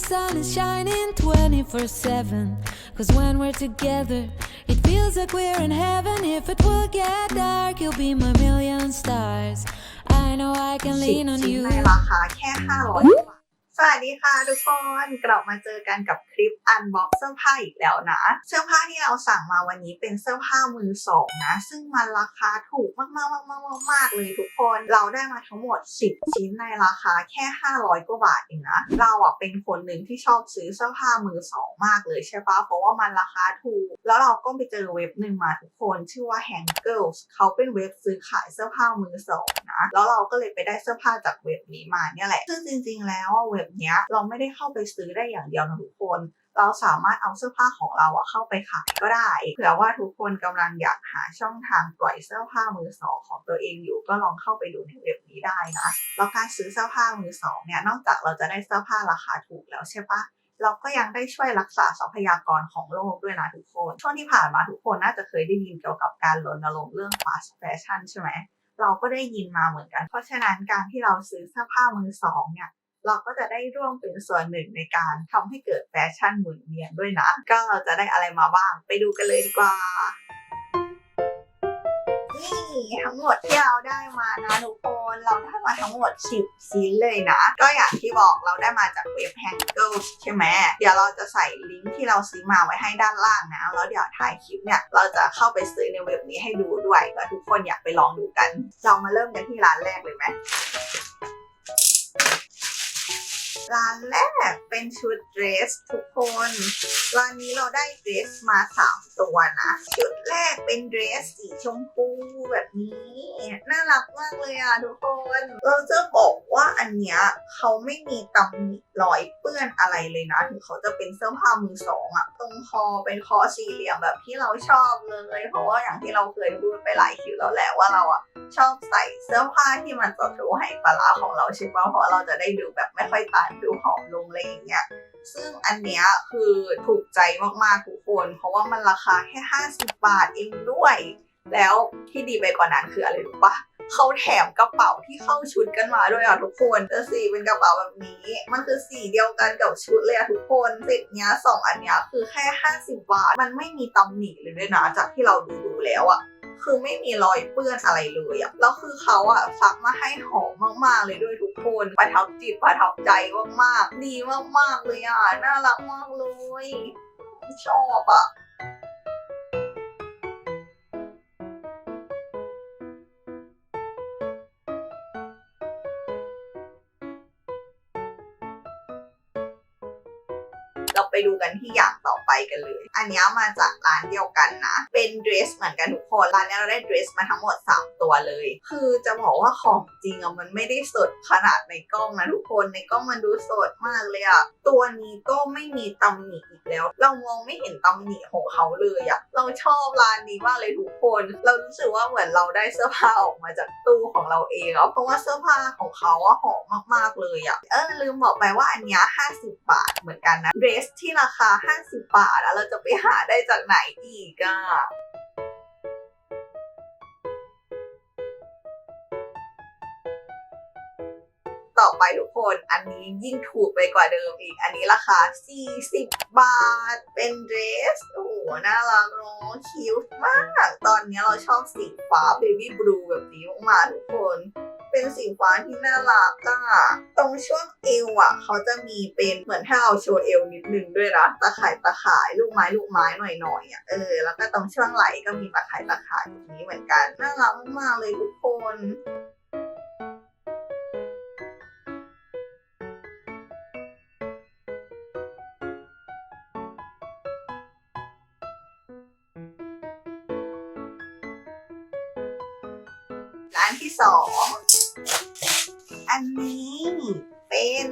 sun is shining 24 7. Cause when we're together, it feels like we're in heaven. If it will get dark, you'll be my million stars. I know I can สิบ lean on ชิ้น you. ในราคาแค่ 500บาทส วัสดีค่ะทุกคนกลับมาเจอกันกับคลิปอันบ็อกเสื้อผ้าอีกแล้วนะ เสื้อผ้าที่เราสั่งมาวันนี้เป็นเสื้อผ้ามือสองนะ ซึ่งมันราคาถูกมากๆมากๆมากๆเลยทุกคนเราได้มาทั้งหมด 10 ชิ้นในราคาแค่ 500กว่าบาทเองนะ เราอะเป็นคนหนึ่งที่ชอบซื้อเสื้อผ้ามือสองมากเลยใช่ปะเพราะว่ามันราคาถูก แล้วเราก็ไปเจอเว็บหนึ่งมาทุกคนชื่อว่า Hangirls เขาเป็นเว็บซื้อขายเสื้อผ้ามือสองนะแล้วเราก็เลยไปได้เสื้อผ้าจากเว็บนี้มาเนี่ยแหละซึ่งจริง ๆ แล้วเว็บเนี้ยเราไม่ได้เข้าไปซื้อได้อย่างเดียวนะทุกคน เราสามารถเอาเสื้อผ้าของเราอะเข้าไปขายก็ได้เผื่อว่าทุกคนกำลังอยากหาช่องทางปล่อยเสื้อผ้ามือสองของตัวเองอยู่ก็ลองเข้าไปดูในเว็บนี้ได้นะแล้วการซื้อเสื้อผ้ามือสองเนี่ยนอกจากเราจะได้เสื้อผ้าราคาถูกแล้วใช่ปะเราก็ยังได้ช่วยรักษาทรัพยากรของโลกด้วยนะทุกคน ช่วงที่ผ่านมาทุกคนน่าจะเคยได้ยินเกี่ยวกับการรณรงค์เรื่อง fast fashion ใช่ไหมเราก็ได้ยินมาเหมือนกัน เพราะฉะนั้นการที่เราซื้อเสื้อผ้ามือสองเนี่ย เราก็จะได้ร่วมเป็นส่วนหนึ่งในการทำให้เกิดแฟชั่นหมุนเวียนด้วยนะ ก็เราจะได้อะไรมาบ้าง ไปดูกันเลยดีกว่านี่ทั้งหมดที่เราได้มานะทุกคนเราได้มาทั้งหมด 10ชิ้นเลยนะ ก็อย่างที่บอกเราได้มาจากเว็บ Hangers ใช่ไหมเดี๋ยวเราจะใส่ลิงก์ที่เราซื้อมาไว้ให้ด้านล่างนะแล้วเดี๋ยวท้ายคลิปเนี่ยเราจะเข้าไปซื้อในเว็บนี้ให้ดูด้วยเผื่อทุกคนอยากไปลองดูกัน เรามาเริ่มกันที่ร้านแรกเลยไหม ร้านแรกเป็นชุดเดรสทุกคน ร้านนี้เราได้เดรสมาสาม ตัวนะ ชุดแรกเป็นเดรสสีชมพูแบบนี้ น่ารักมากเลยอะทุกคนเราจะบอกว่าอันเนี้ยเขาไม่มีตำหนิรอยเปื้อนอะไรเลยนะ ถึงเขาจะเป็นเสื้อผ้ามือสองอะ ตรงคอเป็นคอสี่เหลี่ยมแบบที่เราชอบเลย เพราะว่าอย่างที่เราเคยพูดไปหลายคลิปแล้วแหละว่าเราอะชอบใส่เสื้อผ้าที่มันต่อถูไหปลาร้าของเราใช่ปะเพราะเราจะได้ดูแบบไม่ค่อยตันดูหอมลงอะไรอย่างเงี้ย ซึ่งอันเนี้ยคือถูกใจมากๆทุกคน เพราะว่ามันราคาแค่ 50 บาทเองด้วย แล้วที่ดีไปกว่านั้นคืออะไรรู้ปะเขาแถมกระเป๋าที่เข้าชุดกันมาด้วยอะทุกคนแต่สีเป็นกระเป๋าแบบนี้ มันคือสีเดียวกันกับชุดเลยอะทุกคนเสร็จเนี้ยสองอันเนี้ยคือแค่ 50 บาท มันไม่มีตำหนิเลยด้วยนะจากที่เราดูดูแล้วอะ คือไม่มีรอยเปื้อนอะไรเลยอะแล้วคือเขาอะซักมาให้หอมมากๆเลยด้วยทุกคนประทับจิตประทับใจมากๆดีมากๆเลยอะน่ารักมากเลยชอบอะ ไปดูกันที่อย่างต่อไปกันเลย อันเนี้ยมาจากร้านเดียวกันนะ เป็นเดรสเหมือนกันทุกคน ร้านนี้เราได้เดรสมาทั้งหมด 3 ตัวเลย คือจะบอกว่าของจริงอะมันไม่ได้สดขนาดในกล้องนะทุกคน ในกล้องมันดูสดมากเลยอะตัวนี้ก็ไม่มีตำหนิอีกแล้ว เรามองไม่เห็นตำหนิของเขาเลยอะเราชอบร้านนี้มากเลยทุกคน เรารู้สึกว่าเหมือนเราได้เสื้อผ้าออกมาจากตู้ของเราเองอะเพราะว่าเสื้อผ้าของเขาอะหอมมากๆเลยอะเออลืมบอกไปว่าอันเนี้ย50 บาทเหมือนกันนะเดรสทที่ราคา 50 บาทอะเราจะไปหาได้จากไหนอีกอะต่อไปทุกคนอันนี้ยิ่งถูกไปกว่าเดิมอีก อันนี้ราคา 40 บาท เป็นเดรส โอ้โห น่ารักเนาะคิวมาก ตอนนี้เราชอบสีฟ้าเบบี้บลูแบบนี้มากๆทุกคน เป็นสีฟ้าที่น่ารักอะตรงช่วงเอวอะเขาจะมีเป็นเหมือนถ้าเราโชว์เอวนิดนึงด้วยนะตะข่ายตะข่ายลูกไม้ลูกไม้หน่อยๆอะเออแล้วก็ตรงช่วงไหล่ก็มีตะข่ายตะข่ายแบบนี้เหมือนกันน่ารักมากๆเลยทุกคนร้านที่สอง อันนี้เป็น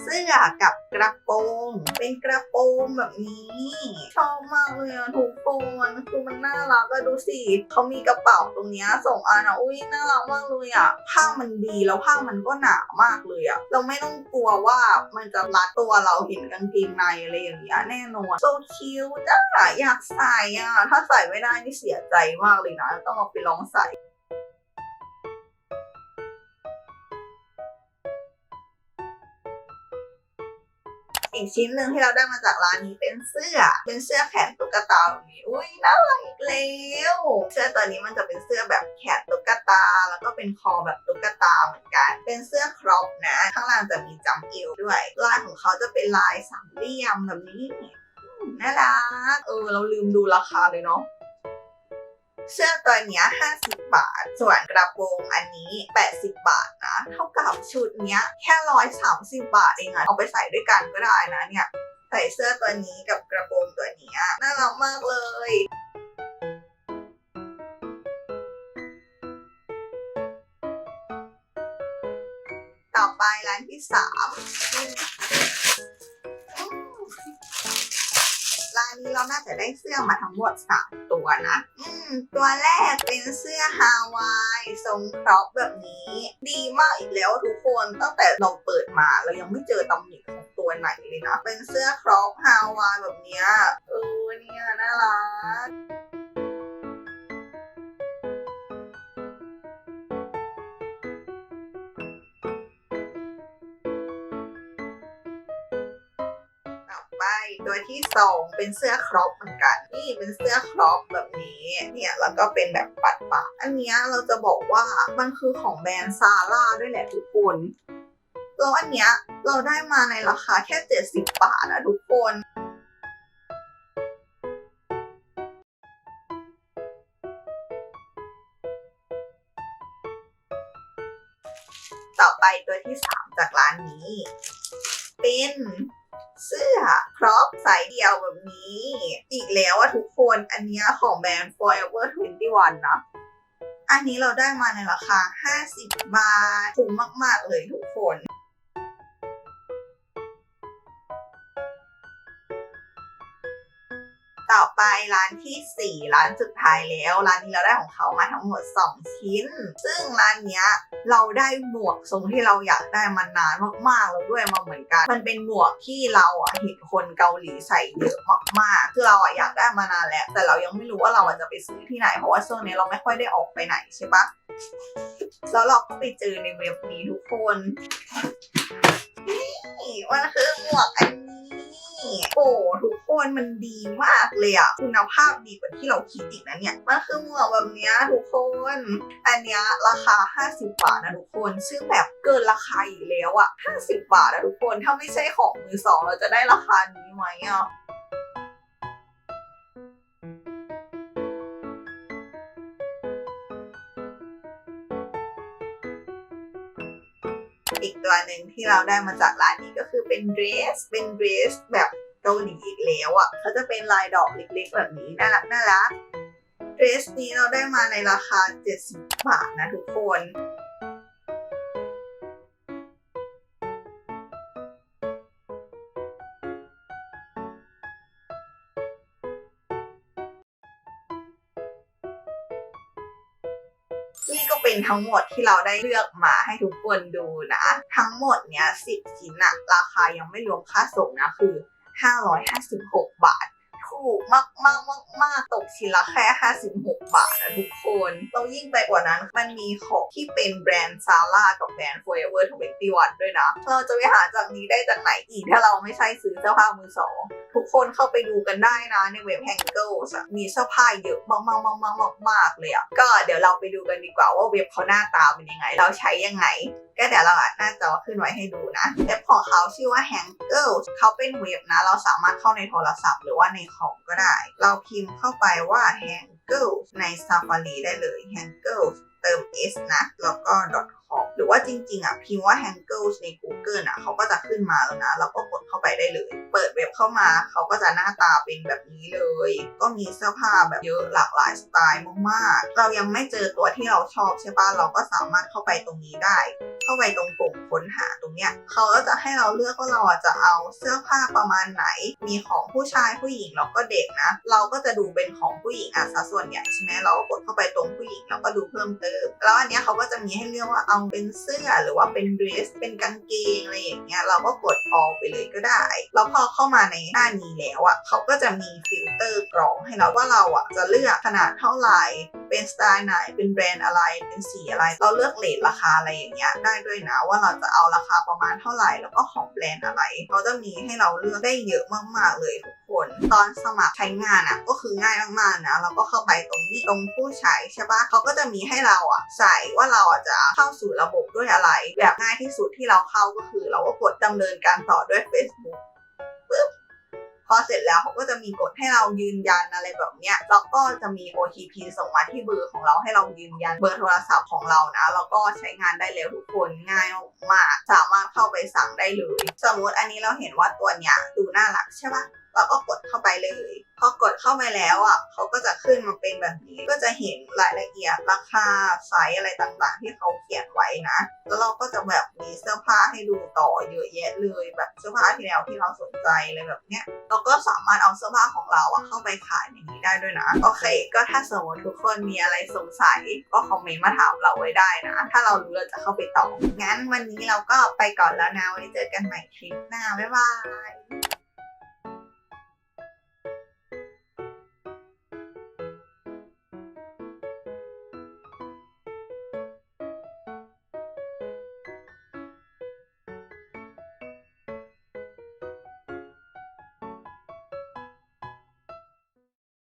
เสื้อกับกระโปรง เป็นกระโปรงแบบนี้ชอบมากเลยอะทุกคนคือมันน่ารักอะดูสิเขามีกระเป๋าตรงนี้ส่งอันอะอุ้ยน่ารักมากเลยอะผ้ามันดีแล้วผ้ามันก็หนามากเลยอะเราไม่ต้องกลัวว่ามันจะรัดตัวเราเห็นกางเกงในอะไรอย่างเงี้ยแน่นอนโซคิวจ้าอยากใส่อะถ้าใส่ไม่ได้นี่เสียใจมากเลยนะต้องเอาไปลองใส่ อีกชิ้นหนึ่งที่เราได้มาจากร้านนี้เป็นเสื้อ เป็นเสื้อแขนตุ๊กตาแบบนี้อุ้ยน่ารักอีกแล้วเสื้อตัวนี้มันจะเป็นเสื้อแบบแขนตุ๊กตา แล้วก็เป็นคอแบบตุ๊กตาเหมือนกัน เป็นเสื้อครอปนะ ข้างล่างจะมีจำเอวด้วย ลายของเขาจะเป็นลายสามเหลี่ยมแบบนี้น่ารัก เออ เราลืมดูราคาเลยเนาะ เสื้อตัวนี้ย50บาท ส่วนกระโปรงอันนี้ 80 บาทนะ เท่ากับชุดเนี้ยแค่130บาทเองอะเอาไปใส่ด้วยกันก็ได้นะเนี่ยใส่เสื้อตัวนี้กับกระโปรงตัวนี้น่ารักมากเลยต่อไปร้านที่สามร้านนี้เราน่าจะได้เสื้อมาทั้งหมดสามตัวนะ ตัวแรกเป็นเสื้อฮาวายทรงครอปแบบนี้ ดีมากอีกแล้วทุกคนตั้งแต่เราเปิดมาเรายังไม่เจอตำหนิของตัวไหนเลยนะ เป็นเสื้อครอปฮาวายแบบเนี้ยเออเนี่ยน่ารัก ตัวที่สองเป็นเสื้อครอปเหมือนกัน นี่เป็นเสื้อครอปแบบนี้เนี่ยแล้วก็เป็นแบบปัดปากอันนี้เราจะบอกว่ามันคือของแบรนด์ซาร่าด้วยแหละทุกคนแล้วอันเนี้ยเราได้มาในราคาแค่ 70 บาทนะทุกคนต่อไปตัวที่สามจากร้านนี้ เป็น สายเดียวแบบนี้ อีกแล้วอะทุกคนอันนี้ของแบรนด์ Forever 21 นะ อันนี้เราได้มาในราคา 50 บาทถูกมาก ๆ เลยทุกคน ต่อไปร้านที่ 4 ร้านสุดท้ายแล้ว ร้านนี้เราได้ของเขามาทั้งหมด 2 ชิ้น ซึ่งร้านเนี้ยเราได้หมวกทรงที่เราอยากได้มานานมากๆแล้วด้วยมาเหมือนกัน มันเป็นหมวกที่เราอะเห็นคนเกาหลีใส่เยอะมากๆคือเราอะอยากได้มานานแล้ว แต่เรายังไม่รู้ว่าเราจะไปซื้อที่ไหนเพราะว่าช่วงนี้เราไม่ค่อยได้ออกไปไหนใช่ปะแล้วเราก็ไปเจอในเว็บนี้ทุกคนนี่มันคือหมวกอันนี้ โอ้ทุกคนมันดีมากเลยอะคุณภาพดีกว่าที่เราคิดอีกนะเนี่ยมันคือหมวกแบบเนี้ยทุกคน อันเนี้ยราคา 50 บาทนะทุกคน ซึ่งแบบเกินราคาอีกแล้วอะ50 บาทนะทุกคน ถ้าไม่ใช่ของมือสองเราจะได้ราคานี้ไหมอะ อีกตัวหนึ่งที่เราได้มาจากร้านนี้ก็คือเป็นเดรส เป็นเดรสแบบเกาหลีอีกแล้วอะเขาจะเป็นลายดอกเล็กๆ แบบนี้น่ารักน่ารักเดรสนี้เราได้มาในราคา 70 บาทนะทุกคน นทั้งหมดที่เราได้เลือกมาให้ทุกคนดูนะ ทั้งหมดเนี้ยสิบชิ้นอะราคายังไม่รวมค่าส่งนะคือ 556 บาท ถูกมากมากมากมากตกชิ้นละแค่ 56 บาทนะทุกคนเรายิ่งไปกว่านั้นมันมีของที่เป็นแบรนด์ซาร่ากับแบรนด์ Forever 21 ด้วยนะ เราจะไปหาจากนี้ได้จากไหนอีกถ้าเราไม่ใช่ซื้อเสื้อผ้ามือสองทุกคนเข้าไปดูกันได้นะในเว็บแฮงเกิลมีเสื้อผ้าเยอะมากมากมากมากมากมากเลยอะก็เดี๋ยวเราไปดูกันดีกว่าว่าเว็บเขาหน้าตาเป็นยังไง เราใช้ยังไง ก็เดี๋ยวเราอะหน้าจอขึ้นไว้ให้ดูนะเว็บของเขาชื่อว่า Hangirls เขาเป็นเว็บนะ เราสามารถเข้าในโทรศัพท์หรือว่าในคอมก็ได้ เราพิมพ์เข้าไปว่า Hangirls ใน Safari ได้เลย Hangirls เติม s นะแล้วก็ .com หรือว่าจริงๆอะพิมพ์ว่า Hangirls ใน Google อะเขาก็จะขึ้นมาแล้วนะ เราก็กด เข้าไปได้เลย เปิดเว็บเข้ามาเขาก็จะหน้าตาเป็นแบบนี้เลย ก็มีเสื้อผ้าแบบเยอะหลากหลายสไตล์มากๆ เรายังไม่เจอตัวที่เราชอบใช่ปะเราก็สามารถเข้าไปตรงนี้ได้ เข้าไปตรงปุ่มค้นหาตรงเนี้ยเขาก็จะให้เราเลือกว่าเราอะจะเอาเสื้อผ้าประมาณไหน มีของผู้ชายผู้หญิงแล้วก็เด็กนะ เราก็จะดูเป็นของผู้หญิงอะซะส่วนใหญ่ใช่ไหมเราก็กดเข้าไปตรงผู้หญิงแล้วก็ดูเพิ่มเติม แล้วอันเนี้ยเขาก็จะมีให้เลือกว่าเอาเป็นเสื้อหรือว่าเป็นเดรสเป็นกางเกงอะไรอย่างเงี้ยเราก็กดออกไปเลยก็ได้แล้วพอเข้ามาในหน้านี้แล้วอะเขาก็จะมีฟิลเตอร์กรองให้เราว่าเราอะจะเลือกขนาดเท่าไหร่ เป็นสไตล์ไหน เป็นแบรนด์อะไร เป็นสีอะไร เราเลือกเลทราคาอะไรอย่างเงี้ยได้ด้วยนะว่าเราจะเอาราคาประมาณเท่าไหร่ แล้วก็ของแบรนด์อะไร เขาจะมีให้เราเลือกได้เยอะมากๆเลยทุก คนตอนสมัครใช้งานอะก็คือง่ายมากๆนะเราก็เข้าไปตรงนี้ตรงผู้ใช้ใช่ปะเขาก็จะมีให้เราอะใส่ว่าเราอะจะเข้าสู่ระบบด้วยอะไร แบบง่ายที่สุดที่เราเข้าก็คือ เราก็กดดำเนินการต่อด้วย Facebook ปึ๊บพอเสร็จแล้วเขาก็จะมีกฎให้เรายืนยันอะไรแบบเนี้ยแล้วก็จะมี OTP ส่งมาที่เบอร์ของเราให้เรายืนยันเบอร์โทรศัพท์ของเรานะ แล้วก็ใช้งานได้เร็วทุกคนง่ายมากสามารถเข้าไปสั่งได้เลย สมมติอันนี้เราเห็นว่าตัวเนี้ยดูน่ารักใช่ปะ เราก็กดเข้าไปเลย พอกดเข้าไปแล้วอะเขาก็จะขึ้นมาเป็นแบบนี้ ก็จะเห็นรายละเอียดราคาไซส์อะไรต่างๆ ที่เขาเขียนไว้นะ แล้วเราก็จะแบบมีเสื้อผ้าให้ดูต่อเยอะแยะเลย แบบเสื้อผ้าที่แล้วที่เราสนใจอะไรแบบเนี้ย เราก็สามารถเอาเสื้อผ้าของเราอะเข้าไปขายในนี้ได้ด้วยนะ โอเค ก็ถ้าสมมติทุกคนมีอะไรสงสัยก็คอมเมนต์มาถามเราไว้ได้นะ ถ้าเรารู้เราจะเข้าไปตอบ งั้นวันนี้เราก็ไปก่อนแล้วนะ ไว้เจอกันใหม่คลิปหน้า บ๊ายบาย